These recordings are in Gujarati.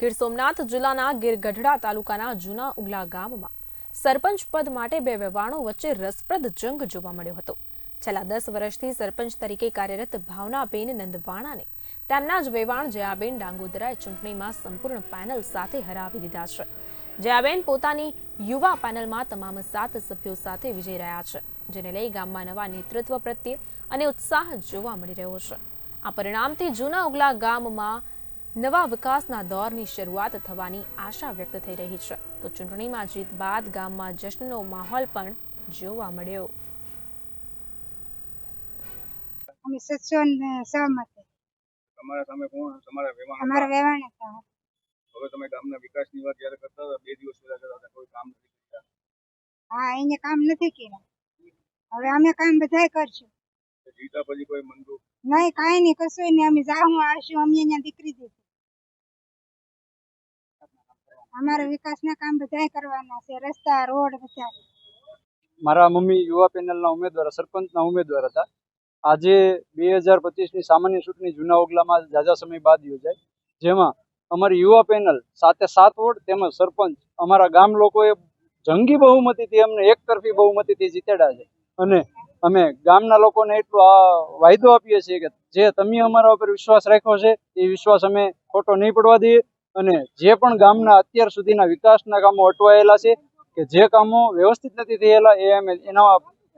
ગીર સોમનાથ જિલ્લાના ગીર ગઢડા તાલુકાના જૂના ઉગલા ગામમાં સરપંચ પદ માટે બે વ્યવાણો વચ્ચે રસપ્રદ જંગ જોવા મળ્યો હતો. છેલ્લા દસ વર્ષથી સરપંચ તરીકે કાર્યરત ભાવનાબેન નંદવાણાને તેમના જ વેવાણ જયાબેન ડાંગોદરાએ ચૂંટણીમાં સંપૂર્ણ પેનલ સાથે હરાવી દીધા છે. જયાબેન પોતાની યુવા પેનલમાં તમામ સાત સભ્યો સાથે વિજય રહ્યા છે, જેને લઈ ગામમાં નવા નેતૃત્વ પ્રત્યે અને ઉત્સાહ જોવા મળી રહ્યો છે. આ પરિણામથી જૂના ઉગલા ગામમાં નવા વિકાસના દોરની શરૂઆત થવાની આશા વ્યક્ત થઈ રહી છે. તો ચૂંટણીમાં જીત બાદ ગામમાં જશ્નનો માહોલ પણ જોવા મળ્યો. અમે સત્સો ને સહમત. તમારા સામે કોણ? તમારા વ્યવહાર અમારા વેવાણ હતા હવે તમે ગામના વિકાસની વાત જ્યારે કરતા હતા બે દિવસ પહેલા કરતા હતા કોઈ કામ નથી કર્યા. હા એને કામ નથી કર્યા. હવે અમે કામ બધાય કરશું. જીતા પછી કોઈ મંદુ? નહીં કાઈ નહીં કશું નહીં. અમે જાહું આવશું અમે અહીંયા દીકરી દીધી અમારા વિકાસના કામ બધા કરવાના છે. રસ્તા રોડ બધા મારા મમ્મી યુવા પેનલના ઉમેદવાર સરપંચના ઉમેદવાર હતા. આજે બે હજાર પચીસની સામાન્ય ચૂંટણી જૂના ઓગલામાં ઝાઝા સમય બાદ યોજાય જેમાં અમારી યુવા પેનલ સાથે સાત વોર્ડ તેમજ સરપંચ અમારા ગામ લોકોએ જંગી બહુમતીથી અમને એકતરફી બહુમતીથી જીતેડા છે. અને અમે ગામના લોકોને એટલો આ વાયદો આપીએ છીએ કે જે તમે અમારા ઉપર વિશ્વાસ રાખ્યો છે, એ વિશ્વાસ અમે ખોટો નહીં પડવા દઈએ અને જે પણ ગામના અત્યાર સુધીના વિકાસના કામો અટવાયેલા છે કે જે કામો વ્યવસ્થિત નથી થયેલા, એ અમે એના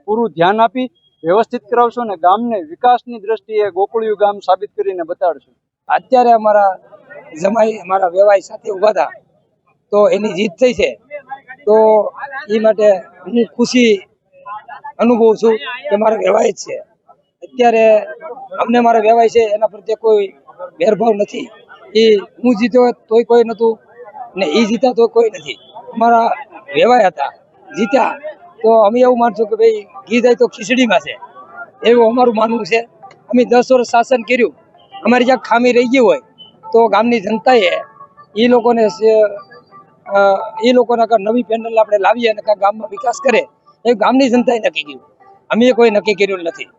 પૂરું ધ્યાન આપી વ્યવસ્થિત કરાવશું અને ગામને વિકાસની દ્રષ્ટિએ ગોકુળિયું ગામ સાબિત કરીને બતાડશું. અત્યારે અમારા જમાઈ, અમારા વ્યવહાર સાથે ઊભા હતા, તો એની જીત થઈ છે. તો એ માટે હું ખુશી અનુભવું છું કે મારે વ્યવહાય છે. અત્યારે અમને મારા વ્યવહાય છે એના પ્રત્યે કોઈ ભેરભાવ નથી. એ હું જીત્યો તોય કોઈ નતું ને એ જીતા તો કોઈ નથી. અમારા વ્યવહાય હતા જીત્યા. તો અમે એવું માનશું કે ભાઈ ઘી જાય તો ખીચડીમાં છે. એવું અમારું માનવું છે. અમે દસ વર્ષ શાસન કર્યું. અમારી જ્યાં ખામી રહી ગઈ હોય તો ગામની જનતાએ એ લોકોને એ લોકોના નવી પેનલ આપણે લાવીએ અને ગામમાં વિકાસ કરે. એ ગામની જનતાએ નક્કી કર્યું. અમે કોઈ નક્કી કર્યું નથી.